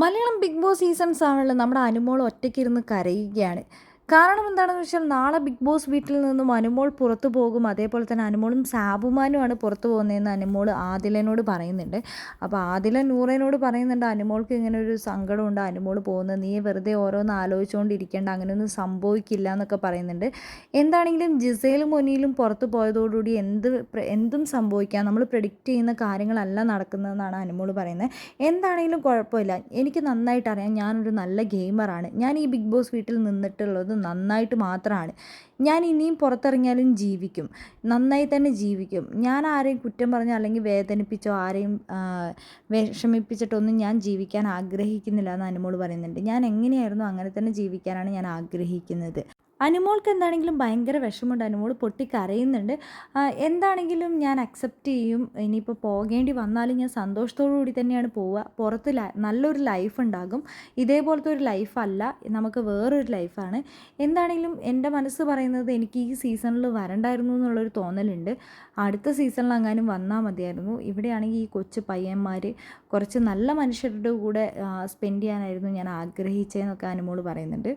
Malayalam big boss seasons ആണല്ലോ നമ്മുടെ അനുമോൾ ഒറ്റയ്ക്കിരുന്ന് കരയുകയാണ്. കാരണം എന്താണെന്ന് വെച്ചാൽ നാളെ ബിഗ് ബോസ് വീട്ടിൽ നിന്നും അനുമോൾ പുറത്തു പോകും. അതേപോലെ തന്നെ അനുമോളും സാബുമാനുമാണ് പുറത്തു പോകുന്നതെന്ന് അനുമോൾ ആദിലനോട് പറയുന്നുണ്ട്. അപ്പോൾ ആദില നൂറേനോട് പറയുന്നുണ്ട് അനുമോൾക്ക് ഇങ്ങനെ ഒരു സങ്കടമുണ്ട്. അനുമോൾ പോകുന്നത് നീ വെറുതെ ഓരോന്ന് ആലോചിച്ചുകൊണ്ടിരിക്കേണ്ട അങ്ങനെയൊന്നും സംഭവിക്കില്ല എന്നൊക്കെ പറയുന്നുണ്ട്. എന്താണെങ്കിലും ജിസയിലും മൊനിയിലും പുറത്തു പോയതോടുകൂടി എന്ത് എന്തും സംഭവിക്കാം. നമ്മൾ പ്രഡിക്റ്റ് ചെയ്യുന്ന കാര്യങ്ങളല്ല നടക്കുന്നതെന്നാണ് അനുമോൾ പറയുന്നത്. എന്താണെങ്കിലും കുഴപ്പമില്ല. എനിക്ക് നന്നായിട്ട് അറിയാം. ഞാനൊരു നല്ല ഗെയിമറാണ് ഞാൻ ഈ ബിഗ് ബോസ് വീട്ടിൽ നിന്നിട്ടുള്ളത് നന്നായിട്ട് മാത്രമാണ് ഞാൻ ഇനിയും പുറത്തിറങ്ങിയാലും ജീവിക്കും. നന്നായി തന്നെ ജീവിക്കും. ഞാൻ ആരെയും കുറ്റം പറഞ്ഞോ അല്ലെങ്കിൽ വേദനിപ്പിച്ചോ ആരെയും വിഷമിപ്പിച്ചിട്ടൊന്നും ഞാൻ ജീവിക്കാൻ ആഗ്രഹിക്കുന്നില്ല എന്ന് അനുമോൾ പറയുന്നുണ്ട്. ഞാൻ എങ്ങനെയായിരുന്നു അങ്ങനെ തന്നെ ജീവിക്കാനാണ് ഞാൻ ആഗ്രഹിക്കുന്നത്. അനുമോൾക്ക് എന്താണെങ്കിലും ഭയങ്കര വിഷമമുണ്ട്. അനുമോൾ പൊട്ടി കരയുന്നുണ്ട് എന്താണെങ്കിലും ഞാൻ അക്സെപ്റ്റ് ചെയ്യും. ഇനിയിപ്പോൾ പോകേണ്ടി വന്നാലും ഞാൻ സന്തോഷത്തോടു കൂടി തന്നെയാണ് പോവുക. പുറത്ത് നല്ലൊരു ലൈഫ് ഉണ്ടാകും. ഇതേപോലത്തെ ഒരു ലൈഫല്ല നമുക്ക് വേറൊരു ലൈഫാണ് എന്താണെങ്കിലും എന്റെ മനസ്സ് പറയുന്നത് എനിക്ക് ഈ സീസണിൽ വരണ്ടായിരുന്നു എന്നുള്ളൊരു തോന്നലുണ്ട്. അടുത്ത സീസണിൽ അങ്ങാനും വന്നാൽ മതിയായിരുന്നു. ഇവിടെയാണെങ്കിൽ ഈ കൊച്ചു പയ്യന്മാർ കുറച്ച് നല്ല മനുഷ്യരുടെ കൂടെ സ്പെൻഡ് ചെയ്യാനായിരുന്നു ഞാൻ ആഗ്രഹിച്ചതെന്നൊക്കെ അനുമോൾ പറയുന്നുണ്ട്.